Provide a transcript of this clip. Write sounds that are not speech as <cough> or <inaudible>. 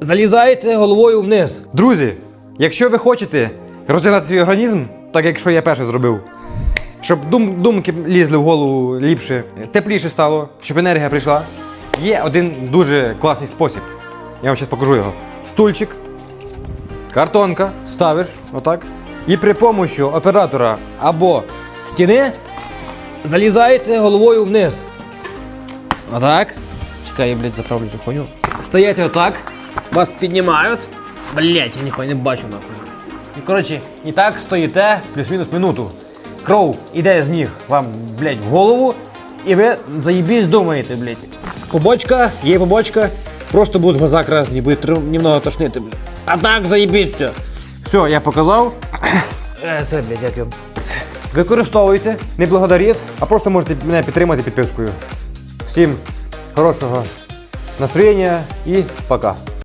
залізаєте головою вниз. Друзі, якщо ви хочете розігнати свій організм, так як що я перший зробив, щоб дум, думки лізли в голову ліпше, тепліше стало, щоб енергія прийшла, є один дуже класний спосіб. Я вам зараз покажу його. Стульчик, картонка, ставиш отак. І при помощі оператора або Стіни залізаєте головою вниз. Отак. Чекай, я, блядь, заправлю цю хуйню. Стаєте отак. Вас піднімають. Блять, я ніхуя не бачу нахуй. І коротше, і так стоїте плюс-мінус минуту. Кров іде з ніг вам, блядь, в голову, і ви заїбісь думаєте, блядь. Побочка, є побочка, просто будуть глаза красні, буде тру- немного тошнити, блядь. А так заїбісь все. Все, я показав. <coughs> Е, Все, блядь, дякую. використовуйте, не благодаріть, а просто можете мене підтримати підпискою. Всім хорошого настроєння і пока.